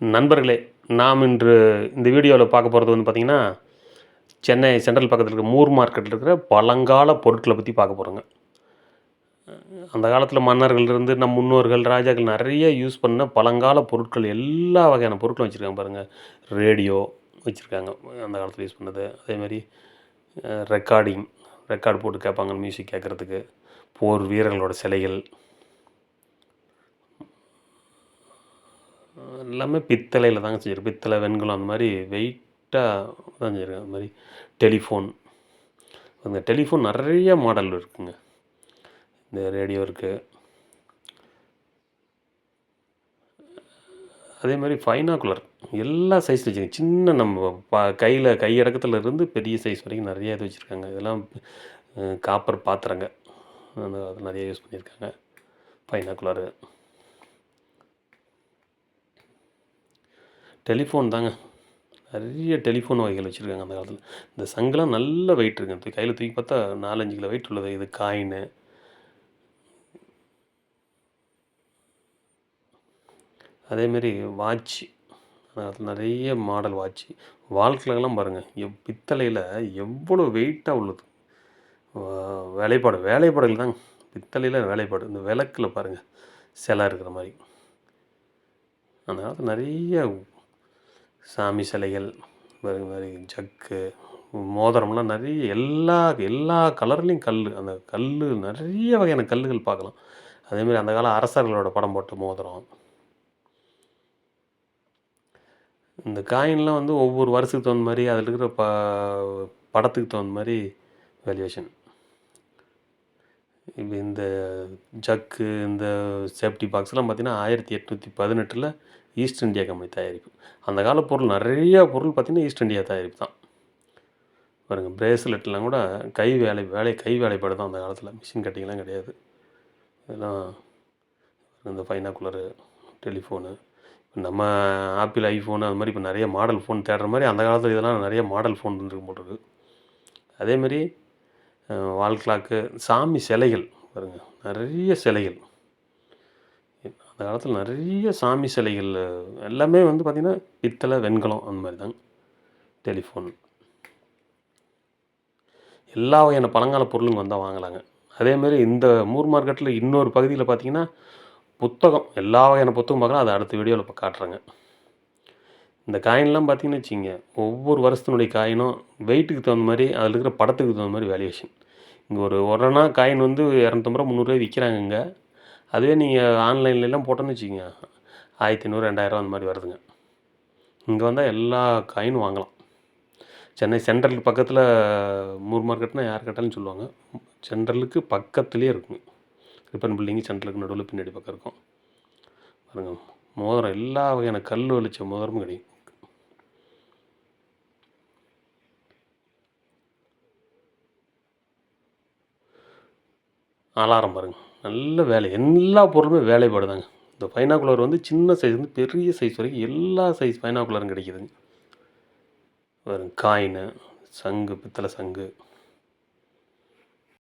நண்பர்களே நாம் இன்று இந்த வீடியோவில் பார்க்க போகிறது வந்து பார்த்திங்கன்னா சென்னை சென்ட்ரல் பக்கத்தில் இருக்கிற மூர் மார்க்கெட்டில் இருக்கிற பழங்கால பொருட்களை பற்றி பார்க்க போகிறோங்க. அந்த காலத்தில் மன்னர்கள்லேருந்து நம் முன்னோர்கள் ராஜாக்கள் நிறைய யூஸ் பண்ண பழங்கால பொருட்கள் எல்லா வகையான பொருட்களும் வச்சுருக்காங்க பாருங்கள் ரேடியோ வச்சுருக்காங்க அந்த காலத்தில் யூஸ் பண்ணது. அதேமாதிரி ரெக்கார்டிங் ரெக்கார்டு போட்டு கேட்பாங்க மியூசிக் கேட்குறதுக்கு. போர் வீரர்களோட சிலைகள். எல்லாமே பித்தளையில் தாங்க செஞ்சிருக்கு. பித்தளை வெண்கலம் அந்த மாதிரி வெயிட்டாக தான் செஞ்சுருக்காங்க. அந்த மாதிரி டெலிஃபோன் அந்த டெலிஃபோன் நிறைய மாடல் இருக்குங்க. இந்த ரேடியோ இருக்குது அதே மாதிரி ஃபைனாகுலர் எல்லா சைஸ் வச்சுருங்க சின்ன நம்ம பா கையில் கையடக்கத்தில் இருந்து பெரிய சைஸ் வரைக்கும் நிறைய இது வச்சுருக்காங்க. இதெல்லாம் காப்பர் பாத்திரங்க. அது நிறைய யூஸ் பண்ணியிருக்காங்க ஃபைனாகுலரு டெலிஃபோன் தாங்க. நிறைய டெலிஃபோன் வகைகள் வச்சுருக்காங்க அந்த காலத்தில். இந்த சங்கெலாம் நல்ல வெயிட் இருக்குங்க. கையில் தூக்கி பார்த்தா நாலஞ்சு கிலோ வெயிட் உள்ளது. இது காயினு அதேமாரி வாட்ச் அதில் நிறைய மாடல் வாட்ச் வாழ்க்கையிலலாம் பாருங்கள் எவ் பித்தளையில் எவ்வளோ வெயிட்டாக உள்ளது. வேலைப்பாடு. வேலைப்பாடுகள் தாங்க. பித்தளையில் வேலைப்பாடு. இந்த விளக்கில் பாருங்கள் சிலை இருக்கிற மாதிரி அந்த காலத்தில் நிறைய சாமி சிலைகள் மாதிரி ஜக்கு மோதிரம்லாம் நிறைய எல்லா எல்லா கலர்லேயும் கல் அந்த கல் நிறைய வகையான கல்லுகள் பார்க்கலாம். அதேமாதிரி அந்த கால அரசர்களோட படம் போட்ட மோதிரம். இந்த காயின்லாம் வந்து ஒவ்வொரு வருஷத்துக்கு தகுந்த மாதிரி அதில் இருக்கிற ப படத்துக்கு தகுந்த மாதிரி வேல்யூவேஷன் இப்போ இந்த ஜக்கு இந்த சேஃப்டி பாக்ஸ்லாம் பார்த்திங்கன்னா ஆயிரத்தி எட்நூற்றி பதினெட்டில் ஈஸ்ட் இந்தியா கம்பெனி தயாரிப்பு. அந்த கால பொருள் நிறையா பொருள் பார்த்திங்கன்னா ஈஸ்ட் இந்தியா தயாரிப்பு தான். பாருங்கள் பிரேஸ்லெட்லாம் கூட கை வேலை வேலை கை வேலைப்பாடு தான் அந்த காலத்தில். மிஷின் கட்டிங்லாம் கிடையாது. இதெல்லாம் இந்த ஃபைனாக்குலரு டெலிஃபோனு நம்ம ஆப்பிள் ஐஃபோனு அது மாதிரி இப்போ நிறைய மாடல் ஃபோன் தேடுற மாதிரி அந்த காலத்தில் இதெல்லாம் நிறைய மாடல் ஃபோன் இருந்துருக்கு போட்டிருக்கு அதேமாரி வால் கிளாக்கு சாமி சிலைகள் பாருங்கள் நிறைய சிலைகள். அந்த காலத்தில் நிறைய சாமி சிலைகள் எல்லாமே வந்து பார்த்திங்கன்னா பித்தளை வெண்கலம் அந்த மாதிரி தாங்க டெலிஃபோன் எல்லா வகையான பழங்கால பொருளுங்க வந்தால் வாங்கலாங்க. அதேமாரி இந்த மூர் மார்க்கெட்டில் இன்னொரு பகுதியில் பார்த்திங்கன்னா புத்தகம் எல்லா வகையான புத்தகம் பார்க்கலாம் அதை அடுத்த வீடியோவில் இப்போ காட்டுறேங்க. இந்த காயின்லாம் பார்த்தீங்கன்னு வச்சுங்க ஒவ்வொரு வருஷத்தினுடைய காயினும் வெயிட்டுக்கு தகுந்த மாதிரி அதில் இருக்கிற படத்துக்கு தகுந்த மாதிரி வேல்யூவேஷன் இங்கே ஒரு உடனே காயின் வந்து இரநூத்தம்பது ரூபா முந்நூறுரூவா விற்கிறாங்க இங்கே அதுவே நீங்கள் ஆன்லைன்லலாம் போட்டோன்னு வச்சுக்கோங்க. ஆயிரத்தி ஐநூறு ரெண்டாயிரம் அந்த மாதிரி வருதுங்க. இங்கே வந்தால் எல்லா காயினும் வாங்கலாம். சென்னை சென்ட்ரலுக்கு பக்கத்தில் மூர் மார்க்கெட்னால் யார் கேட்டாலும் சொல்லுவாங்க. சென்ட்ரலுக்கு பக்கத்துலேயே இருக்கும். ரிப்பன் பில்டிங்கு சென்ட்ரலுக்கு நடுவில் பின்னாடி பக்கம் இருக்கும். பாருங்கள் மோதிரம் எல்லா வகையான கல் வலிச்ச மோதிரமும் கிடைக்கும். அலாரம் பாருங்கள் நல்ல வேலை. எல்லா பொருளுமே வேலைப்பாடுதாங்க. இந்த பைனாகுலர் வந்து சின்ன சைஸ்லேருந்து பெரிய சைஸ் வரைக்கும் எல்லா சைஸ் பைனாகுலரும் கிடைக்குதுங்க. பாருங்க காயினு சங்கு பித்தளை சங்கு.